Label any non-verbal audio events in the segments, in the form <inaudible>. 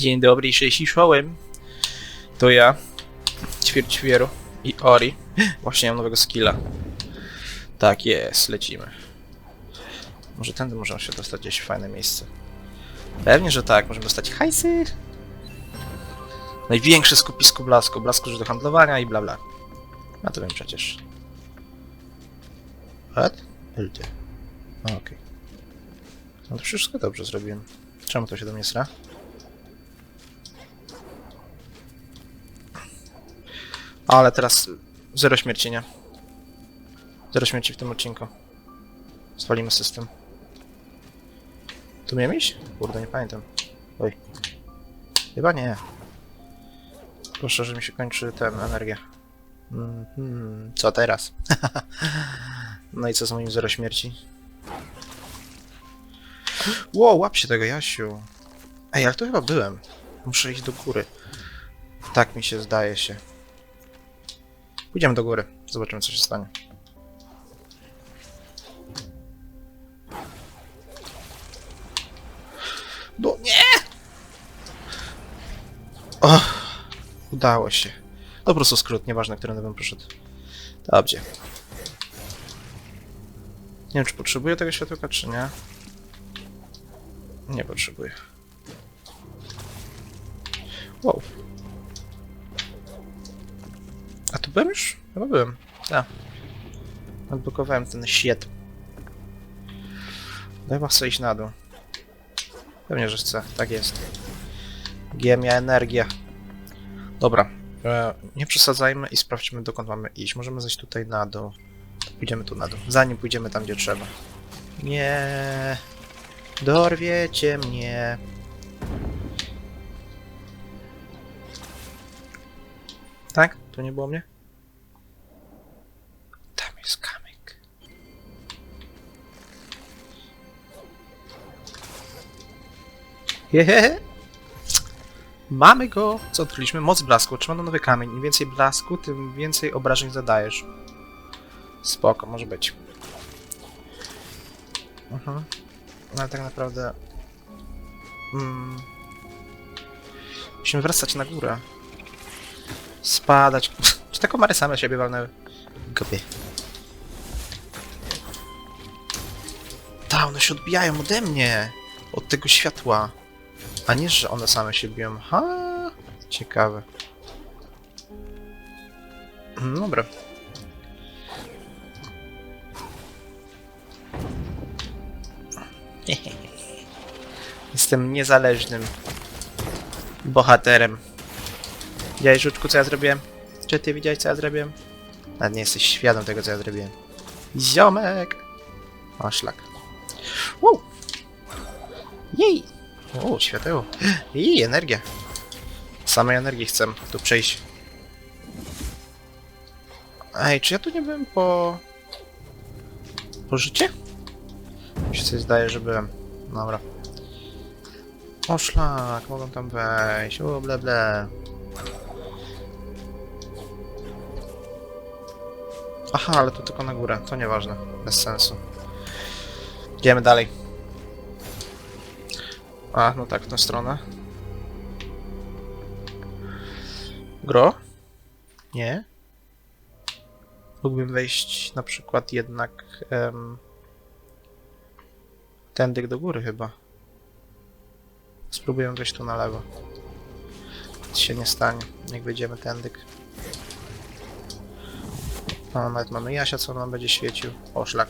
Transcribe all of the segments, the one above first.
Dzień dobry, cześć i czołem. To ja, Ćwierćwieru i Ori. <gasps> Właśnie mam nowego skilla. Tak jest, lecimy. Może tędy możemy się dostać gdzieś w fajne miejsce. Pewnie, że tak, możemy dostać hajsy. Największe skupisko blasku, blasku do handlowania i bla bla. Ja to wiem przecież. What? LD. Okej. No to wszystko dobrze zrobiłem. Czemu to się do mnie sra? Ale teraz zero śmierci, nie? Zero śmierci w tym odcinku. Zwalimy system. Tu miałem iść? Kurde, nie pamiętam. Oj. Chyba nie. Proszę, że mi się kończy ten energia. Mhm, co teraz? <laughs> no i co z moim zero śmierci? Wow, łap się tego, Jasiu. Ej, ale tu chyba byłem. Muszę iść do góry. Tak mi się zdaje się. Pójdziemy do góry. Zobaczymy, co się stanie. No nie! Udało się. Po prostu skrót, nieważne, którym bym poszedł. Dobrze. Nie wiem, czy potrzebuję tego światełka, czy nie. Nie potrzebuję. Wow. Tu byłem już? Chyba byłem. Tak. Odblokowałem ten shit. Chyba chcę iść na dół. Pewnie, że chcę. Tak jest. Giemia energia. Dobra. E, nie przesadzajmy i sprawdźmy dokąd mamy iść. Możemy zejść tutaj na dół. Pójdziemy tu na dół. Zanim pójdziemy tam, gdzie trzeba. Nie. Dorwiecie mnie. Tak? To nie było mnie? Jehehe. <laughs> Mamy go! Co odkryliśmy? Moc blasku. Otrzymano nowy kamień. Im więcej blasku, tym więcej obrażeń zadajesz. Spoko, może być. Mhm. No ale tak naprawdę... Mm. Musimy wracać na górę. Spadać. <laughs> Czy te komary same siebie walnęły? Gopie. Ta, one się odbijają ode mnie. Od tego światła. A nie, że one same się biją. Ha, ciekawe. Mm, Dobra. <laughs> Jestem niezależnym bohaterem. Widziałeś, Żuczku, co ja zrobiłem? Czy ty widziałeś, co ja zrobiłem? Nawet nie jesteś świadom tego, co ja zrobiłem. Ziomek! O, szlak. Wow! Jej! O, świateło. I energia. Samej energii chcę tu przejść. Ej, czy ja tu nie byłem po... Po życie? Mi się coś zdaje, że byłem. Dobra. O szlak, mogą tam wejść. O, ble, ble. Aha, ale to tylko na górę. To nieważne. Bez sensu. Idziemy dalej. A, no tak, w tę stronę. Gro? Nie? Mógłbym wejść na przykład jednak em, tędy do góry chyba. Spróbuję wejść tu na lewo. Nic się nie stanie. Niech wejdziemy tędyk. No, nawet mamy Jasia, co nam będzie świecił. O, szlak.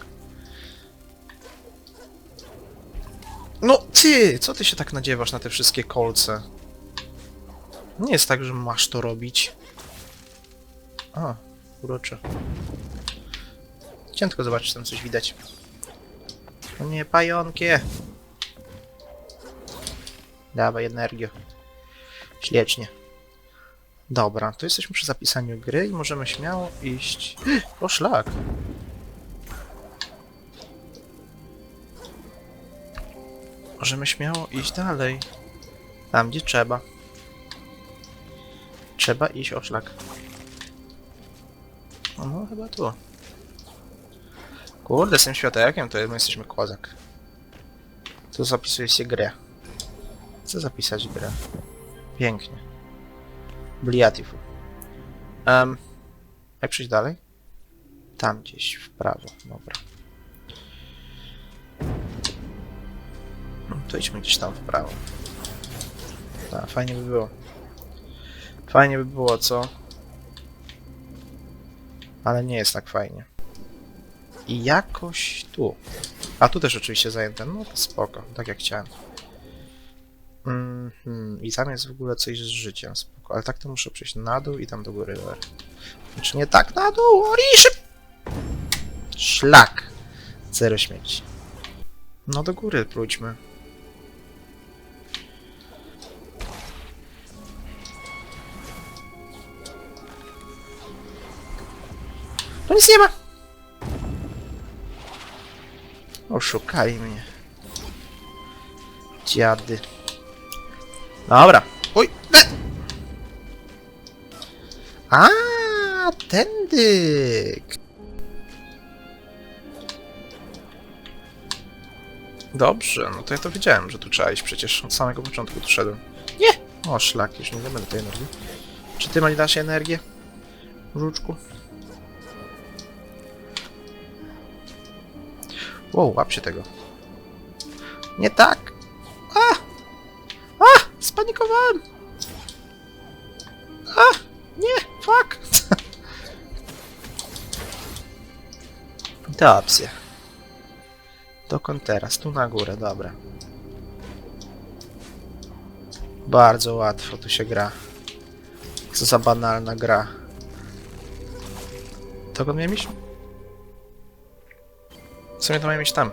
No ty! Co ty się tak nadziewasz na te wszystkie kolce? Nie jest tak, że masz to robić. A, urocze. Chciałem tylko zobaczyć, czy tam coś widać. O nie, pająkie! Dawaj energię. Ślicznie. Dobra, to jesteśmy przy zapisaniu gry i możemy śmiało iść... <gasps> O, szlak! Możemy śmiało iść dalej. Tam, gdzie trzeba. Trzeba iść o szlak. No, chyba tu. Kurde, z tym światełkiem to my jesteśmy kozak. Tu zapisuje się grę. Co zapisać grę? Pięknie. Beautiful. Um, jak przejść dalej? Tam gdzieś, w prawo. Dobra. To idźmy gdzieś tam w prawo. Fajnie by było. Fajnie by było, co? Ale nie jest tak fajnie. I jakoś tu. A tu też oczywiście zajęte. No to spoko, tak jak chciałem. Mhm. I tam jest w ogóle coś z życiem, spoko. Ale tak to muszę przejść na dół i tam do góry. Dobra. Znaczy nie tak na dół, Oriszy! Szlak! Zero śmierci. No do góry pójdźmy. Tu nic nie ma! Oszukali mnie. Dziady. Dobra. Oj! E! A, tędy! Dobrze, no to ja to wiedziałem, że tu trzeba iść przecież. Od samego początku tu szedłem. Nie! O, szlak, już nie będę tej energii. Czy ty mi dasz energię? Żuczku? Wow, łap się tego. Nie tak! A! A! Spanikowałem! A! Nie! Fuck! Dobrze. Dokąd teraz? Tu na górę, dobra. Bardzo łatwo tu się gra. Co za banalna gra. Dokąd miałem iść? Co mnie to mają iść tam?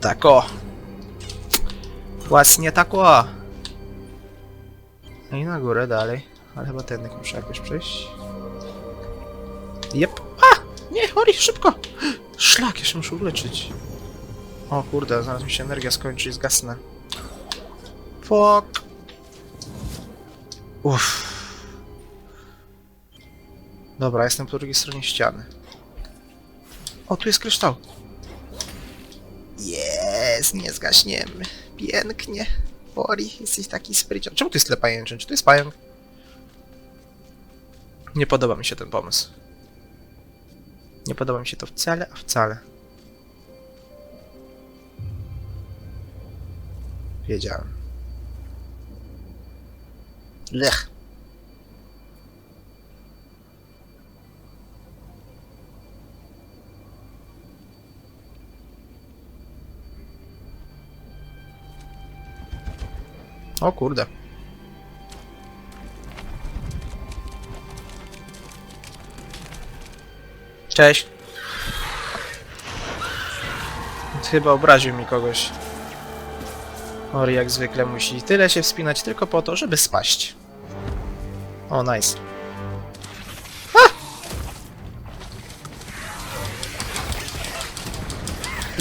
Tak o! Właśnie tak o! No i na górę dalej. Ale chyba tędy muszę jakoś przejść. Jep. A! Nie, Ori, szybko! Szlak, jeszcze muszę uleczyć. O kurde, zaraz mi się energia skończy i zgasnę. Fuck! Uff. Dobra, jestem po drugiej stronie ściany. O, tu jest kryształ. Jest, nie zgaśniemy. Pięknie. Ori, jesteś taki sprycior. Czemu tu jest tyle pajęczyn? Czy tu jest pająk? Nie podoba mi się ten pomysł. Nie podoba mi się to wcale, a wcale. Wiedziałem. Lech. O kurde. Cześć. Chyba obraził mi kogoś. Ori jak zwykle musi tyle się wspinać tylko po to, żeby spaść. O, nice. A!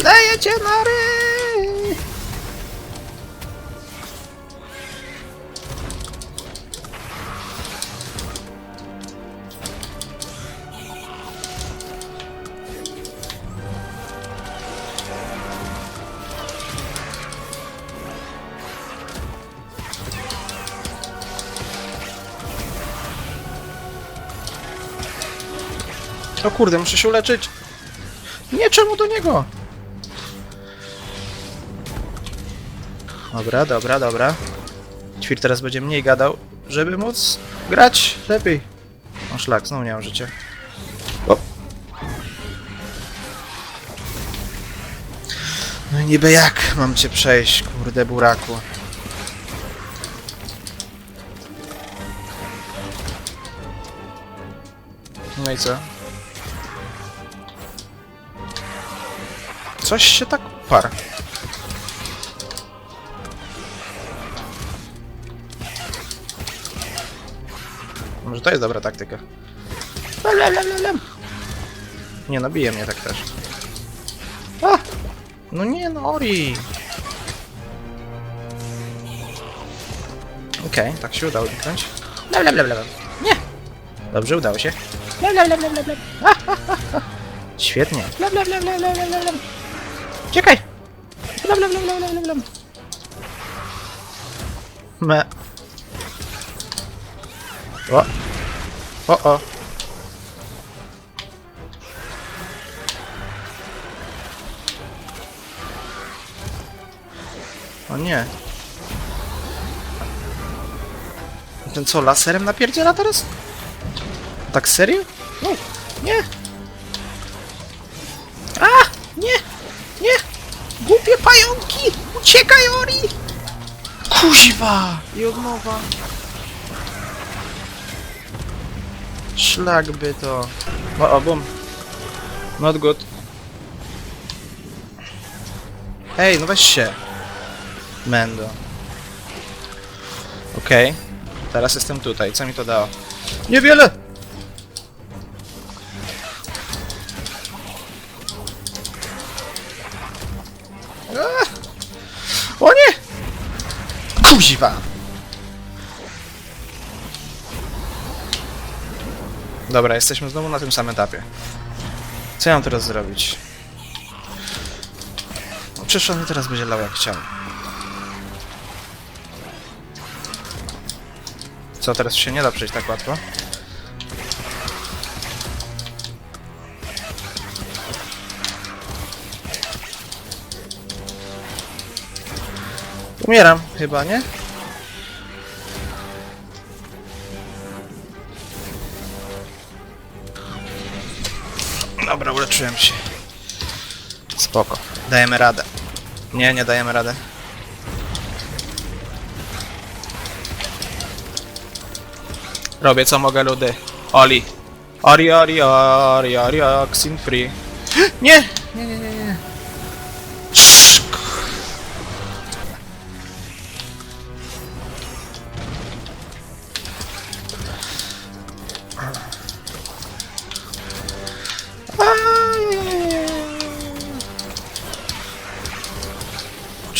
Leję cię na ry! O kurde, muszę się uleczyć. Nie, czemu do niego? Dobra, dobra, dobra. Ćwir teraz będzie mniej gadał, żeby móc grać lepiej. O szlak, znowu nie mam życia. O. No i niby jak mam cię przejść, kurde buraku. No i co? Coś się tak par. Może to jest dobra taktyka. Nie no, bije mnie tak też. A! No nie no, Ori! Okej, tak się udało uniknąć. Nie! Dobrze, udało się. Świetnie. Blam, blam, blam, blam, blam, blam. Me. O. O, o. O nie. Ten co, laserem napierdziela teraz? Tak serio? No, nie. Głupie pająki! Uciekaj, Ori! Kuźwa! I od nowa. Szlak by to. O, o, bum. Not good. Ej, no weź się. Mendo. Okej. Teraz jestem tutaj. Co mi to dało? Niewiele! O nie! Kuźwa! Dobra, jesteśmy znowu na tym samym etapie. Co ja mam teraz zrobić? No, Przecież on teraz będzie lał jak chciał. Co, teraz się nie da przejść tak łatwo? Umieram chyba, nie? Dobra, uleczyłem się. Spoko. Dajemy radę. Nie, nie dajemy radę. Robię co mogę, ludy. Oli. Ori, ori, ori, ori, oxin free. <gasps> Nie! Nie, nie, nie,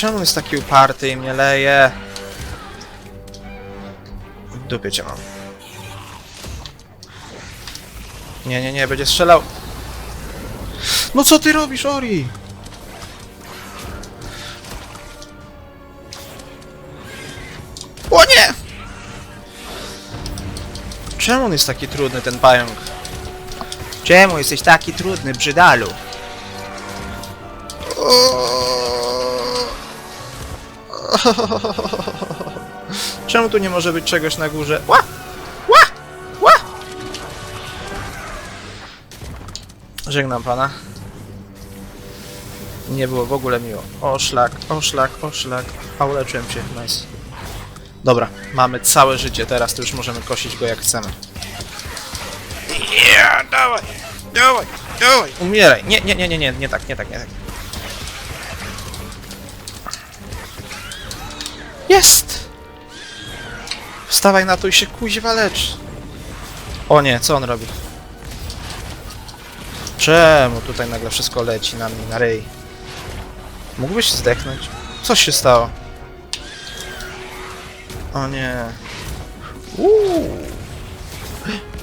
Czemu jest taki uparty i mnie leje? W dupie cię mam. Nie, nie, nie, będzie strzelał. No co ty robisz, Ori? O nie! Czemu on jest taki trudny, ten pająk? Czemu jesteś taki trudny, brzydalu? <laughs> Czemu tu nie może być czegoś na górze? Ła! Ła! Ła! Żegnam pana. Nie było w ogóle miło. O szlak, o szlak, o szlak. A uleczyłem się, nice. Dobra, mamy całe życie, teraz to już możemy kosić go jak chcemy. Yeah, dawaj, dawaj, dawaj. Umieraj. Nie, nie, nie, nie, nie, nie tak, nie tak, nie tak. Jest! Wstawaj na to i się kuźwa lecz. O nie, co on robi? Czemu tutaj nagle wszystko leci na mnie, na ryj? Mógłbyś zdechnąć? Co się stało? O nie. Uuu.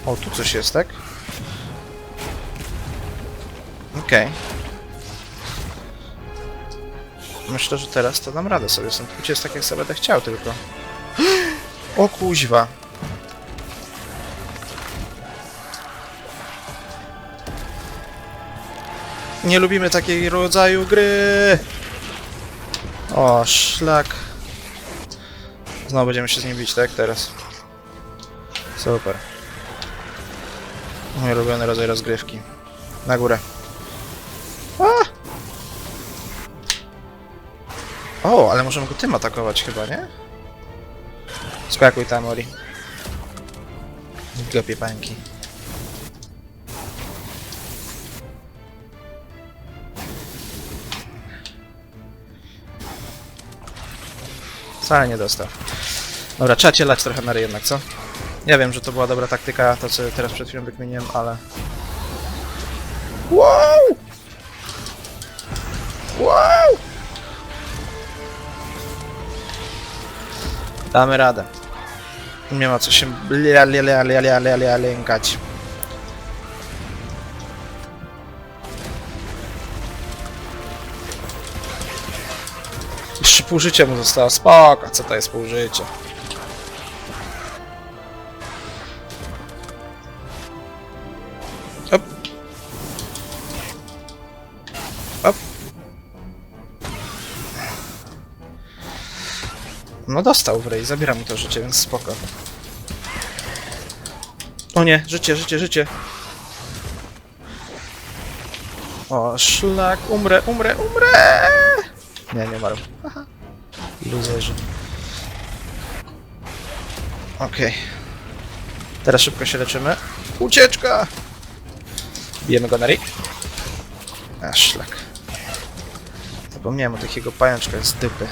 O, tu coś jest, tak? Okej. Myślę, że teraz to dam radę sobie stąd uciec tak jak sobie będę chciał tylko. <gasps> O kuźwa. Nie lubimy takiego rodzaju gry. O, szlak. Znowu będziemy się z nim bić, tak? Teraz. Super. Mój ulubiony rodzaj rozgrywki. Na górę. O, ale możemy go tym atakować chyba, nie? Skakuj tam, Ori. Głupie pańki. Wcale nie dostał. Dobra, trzeba cię trochę na ryj jednak, co? Ja wiem, że to była dobra taktyka, to co teraz przed chwilą wykminiłem, ale... Wow! Damy radę. Nie ma co się lękać. Jeszcze pół życia mu zostało. Spoko, co to jest pół życia? No dostał w rej, zabiera mu to życie, więc spoko. O nie, życie, życie, życie. O, szlak, umrę, umrę, umrę! Nie, nie umarł. Aha. Luzerzy. Okej. Teraz szybko się leczymy. Ucieczka! Bijemy go na ryj. A, szlak. Zapomniałem o takiego pajączka z dypy.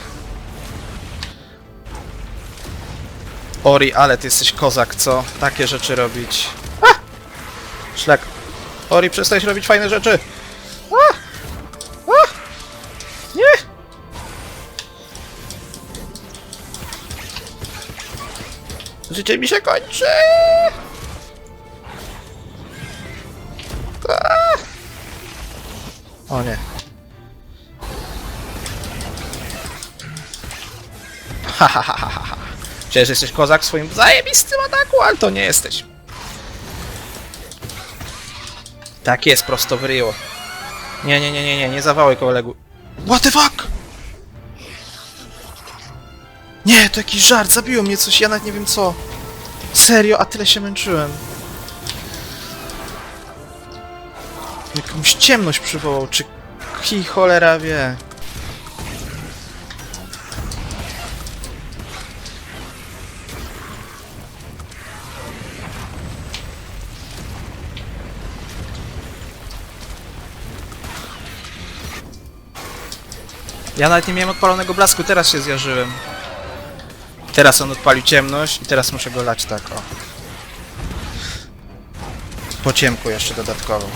Ori, ale ty jesteś kozak, co? Takie rzeczy robić. A! Szlak. Ori, przestań robić fajne rzeczy! A! A! Nie! Życie mi się kończy! A! O nie. Ha ha ha ha ha. Przecież jesteś kozak w swoim zajebistym ataku, ale to nie jesteś. Tak jest, prosto w ryło. Nie, nie, nie, nie, nie, nie zawałaj kolegu. What the fuck? Nie, to jakiś żart, zabiło mnie coś, ja nawet nie wiem co. Serio, a tyle się męczyłem. Jakąś ciemność przywołał, czy kij cholera wie. Ja nawet nie miałem odpalonego blasku, teraz się zjarzyłem. Teraz on odpalił ciemność i teraz muszę go lać tak, o. Po ciemku jeszcze dodatkowo.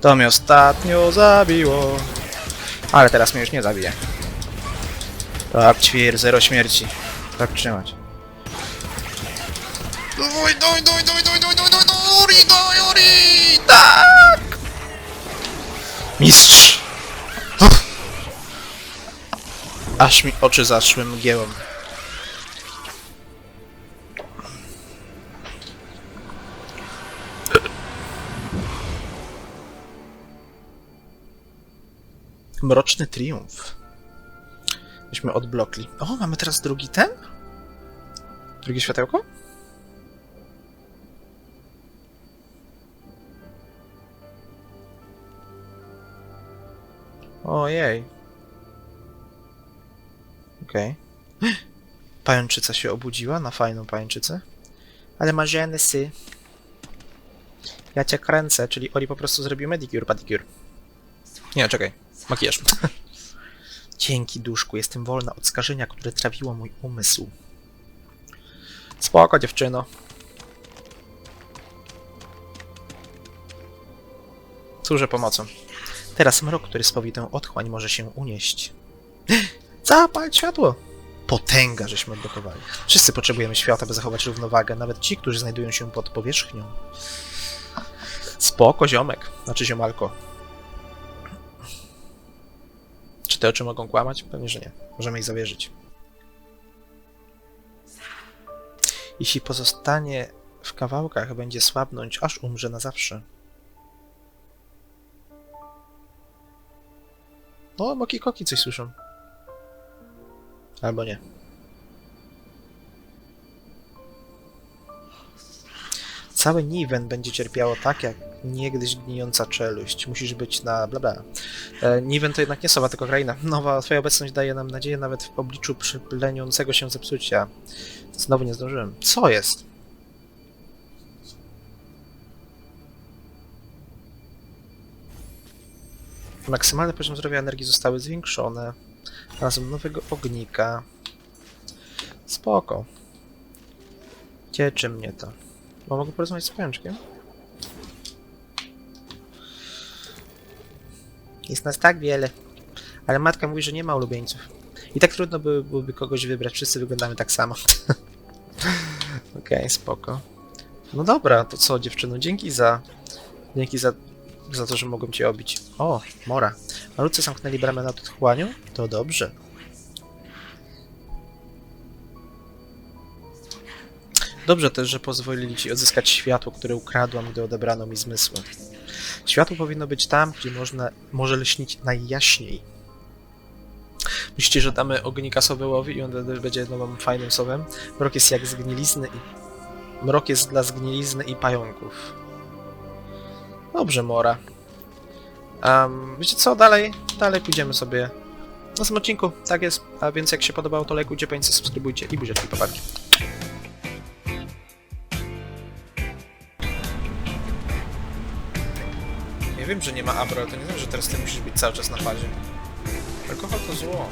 To mnie ostatnio zabiło. Ale teraz mnie już nie zabije. Tak, ćwir, zero śmierci. Tak trzymać. Dawaj, dawaj, dawaj, dawaj, dawaj, dawaj, dawaj, dawaj, Ori, dawaj, Ori, tak! Mistrz! Uff. Aż mi oczy zaszły mgiełą. Mroczny triumf. Myśmy odblokli. O, mamy teraz drugi ten? Drugie światełko? Ojej. Okej. Pajączyca się obudziła na fajną pajączycę. Ale ma żenesy. Ja cię kręcę, czyli Ori po prostu zrobił medicure, pedicure. Nie, czekaj. Makijaż. <laughs> Dzięki duszku, jestem wolna od skażenia, które trawiło mój umysł. Spoko, dziewczyno. Służę pomocą. Teraz mrok, który spowi tę otchłań, może się unieść. Zapal światło! Potęga, żeśmy odblokowali. Wszyscy potrzebujemy świata, by zachować równowagę, nawet ci, którzy znajdują się pod powierzchnią. Spoko, ziomek. Znaczy ziomalko. Czy te oczy mogą kłamać? Pewnie, że nie. Możemy ich zawierzyć. Jeśli pozostanie w kawałkach, będzie słabnąć, aż umrze na zawsze. O, moki koki coś słyszą. Albo nie. Cały Niven będzie cierpiało tak, jak niegdyś gnijąca czeluść. Musisz być na bla bla. E, Niven to jednak nie sowa, tylko kraina. Nowa twoja obecność daje nam nadzieję nawet w obliczu przypleniącego się zepsucia. Znowu nie zdążyłem. Co jest? Maksymalny poziom zdrowia energii zostały zwiększone. Razem nowego ognika. Spoko. Cieczy mnie to. Bo mogę porozmawiać z pajączkiem? Jest nas tak wiele. Ale matka mówi, że nie ma ulubieńców. I tak trudno by, byłoby kogoś wybrać. Wszyscy wyglądamy tak samo. <laughs> Okej, spoko. No dobra, to co dziewczyno, dzięki za... Dzięki za, za to, że mogłem cię obić. O, mora. Malucy zamknęli bramę na otchłaniu? To dobrze. Dobrze też, że pozwolili ci odzyskać światło, które ukradłam, gdy odebrano mi zmysły. Światło powinno być tam, gdzie można, może lśnić najjaśniej. Myślicie, że damy ognika sowełowi i on będzie nowym fajnym sowem? Mrok jest jak zgnilizny i... Mrok jest dla zgnilizny i pająków. Dobrze, Mora. Um, wiecie co, dalej, dalej pójdziemy sobie w następnym odcinku, tak jest. A więc jak się podobało, to lajkujcie, pamiętajcie, subskrybujcie i buziaczki paparki. Ja wiem, że nie ma abro, ale to nie znaczy, że teraz ty musisz być cały czas na fazie. Alkohol to zło.